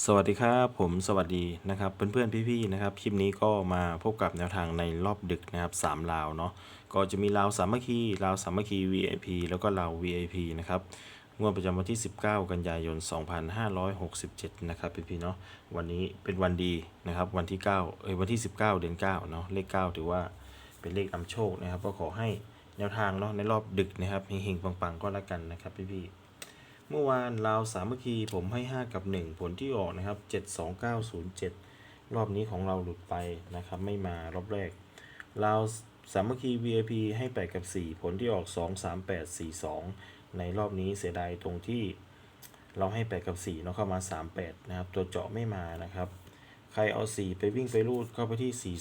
สวัสดีครับผมสวัสดีนะครับเพื่อนๆพี่ๆนะครับคลิปนี้ก็มาพบกับแนวทางในรอบดึกนะครับสามลาวเนาะก็จะมีลาวสามัคคีลาวสามัคคี VIP แล้วก็ลาว VIP นะครับงวดประจำวันที่ 19 กันยายน 2567 นะครับพี่ๆเนาะวันนี้เป็นวันดีนะครับวันที่ 9 เอ้ยวันที่ 19 เดือน9เนาะเลข 9 ถือว่าเป็นเลขนำโชคนะครับ ก็ขอให้แนวทางเนาะในรอบดึกนะครับเฮงๆปังๆก็แล้วกันนะครับพี่ๆ เมื่อวานลาวสามัคคีผมให้ 5 กับ 1 ผลที่ออกนะครับ 72907 รอบนี้ของเราหลุดไปนะครับ ไม่มารอบแรกลาวสามัคคี VIP ให้ 8 กับ 4 ผลที่ออก 23842 ในรอบนี้เสียดายตรงที่เราให้ 8 กับ4เนาะเข้ามา 38 นะครับ ตัวเจาะไม่มานะครับ ใครเอา 4 ไปวิ่งไปรูดเข้าไปที่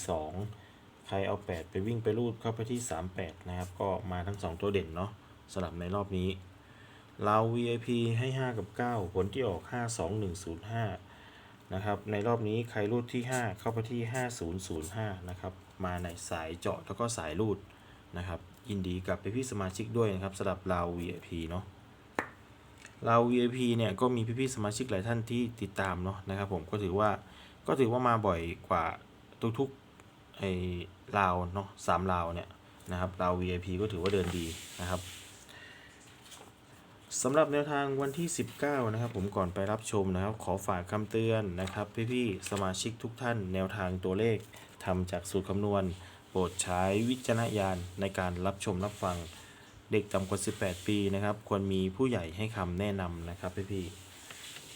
42 ใครเอา 8 ไปวิ่งไปรูดเข้าไปที่ 38 นะครับ ก็มาทั้ง 2 ตัวเด่นเนาะสลับในรอบนี้ เรา VIP ให้ 5 กับ 9 ผลที่ออก 52105 นะครับ ในรอบนี้ใครรูดที่ 5 เข้าไปที่ 5005 นะครับ มาในสายเจาะแล้วก็สายรูดนะครับ ยินดีกับพี่ๆสมาชิกด้วยนะครับสำหรับเรา VIP เนาะเรา VIP เนี่ยก็มีพี่ๆสมาชิกหลายท่านที่ติดตามเนาะนะครับผมก็ถือว่าก็ถือว่ามาบ่อยกว่าทุกๆไอ้ลาวเนาะสามลาวเนี่ยนะครับเรา VIP ก็ถือว่าเดินดีนะครับ สำหรับแนวทางวันที่ 19 นะครับ ผมก่อนไปรับชมนะครับ ขอฝากคำเตือนนะครับ พี่ๆสมาชิกทุกท่าน แนวทางตัวเลขทำจากสูตรคำนวณ โปรดใช้วิจารณญาณในการรับชมรับฟังเด็กต่ำกว่า 18 ปีนะครับ ควรมีผู้ใหญ่ให้คำแนะนำนะครับพี่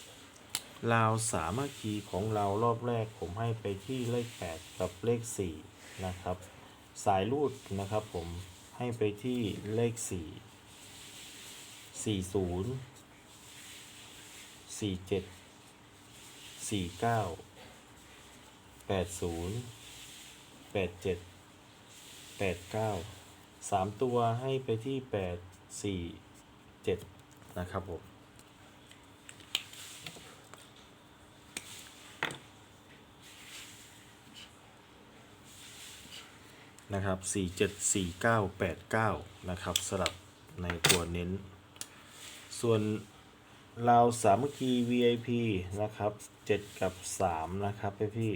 ๆลาวสามัคคีของเรารอบแรกผมให้ไปที่เลข 8 กับเลข 4 นะครับ สายรูดนะครับ ผมให้ไปที่เลข 4 สี่ศูนย์สี่เจ็ดสี่เก้าแปดศูนย์แปดเจ็ดแปดเก้าสามตัวให้ไปที่แปดสี่เจ็ดนะครับผมนะครับสี่เจ็ดสี่เก้าแปดเก้านะครับสลับในตัวเน้น ส่วนเราสามัคคี VIP นะครับ 7 กับ 3 นะครับพี่พี่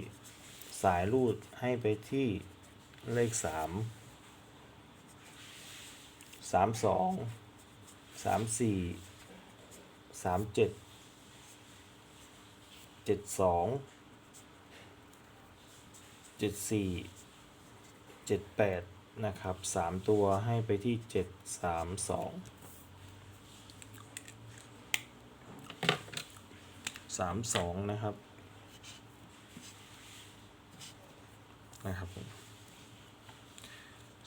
สายรูดให้ไปที่เลข 3 3 2 3 4 3 7 7 2 7 4 7 8 นะครับ 3 ตัวให้ไปที่ 732 สามสองนะครับ นะครับ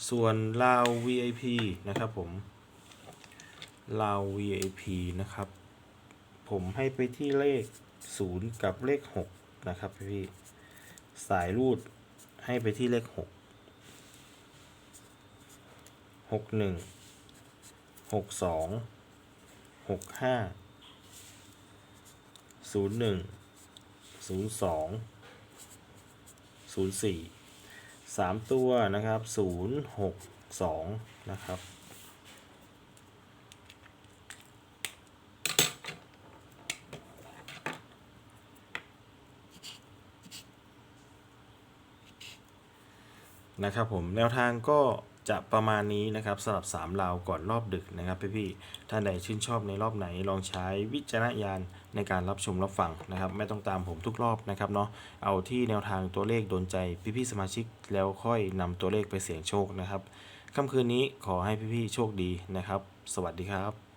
ส่วนลาว VIP นะครับผมลาว VIP นะครับ ผมให้ไปที่เลข 0 กับเลข 6 นะครับพี่สายรูดให้ไปที่เลข 6 61 62 65 ศูนย์หนึ่งศูนย์สองศูนย์สี่สามตัวนะครับศูนย์หกสองนะครับนะครับผมแนวทางก็ จะประมาณนี้นะครับสำหรับ 3 ราวก่อนรอบดึกนะครับพี่ๆท่านใดชื่นชอบในรอบไหนลองใช้วิจารณญาณในการรับชมรับฟังนะครับ ไม่ต้องตามผมทุกรอบนะครับเนาะเอาที่แนวทางตัวเลขโดนใจพี่ๆสมาชิกแล้วค่อยนำตัวเลขไปเสี่ยงโชคนะครับค่ำคืนนี้ขอให้พี่ๆโชคดีนะครับ สวัสดีครับ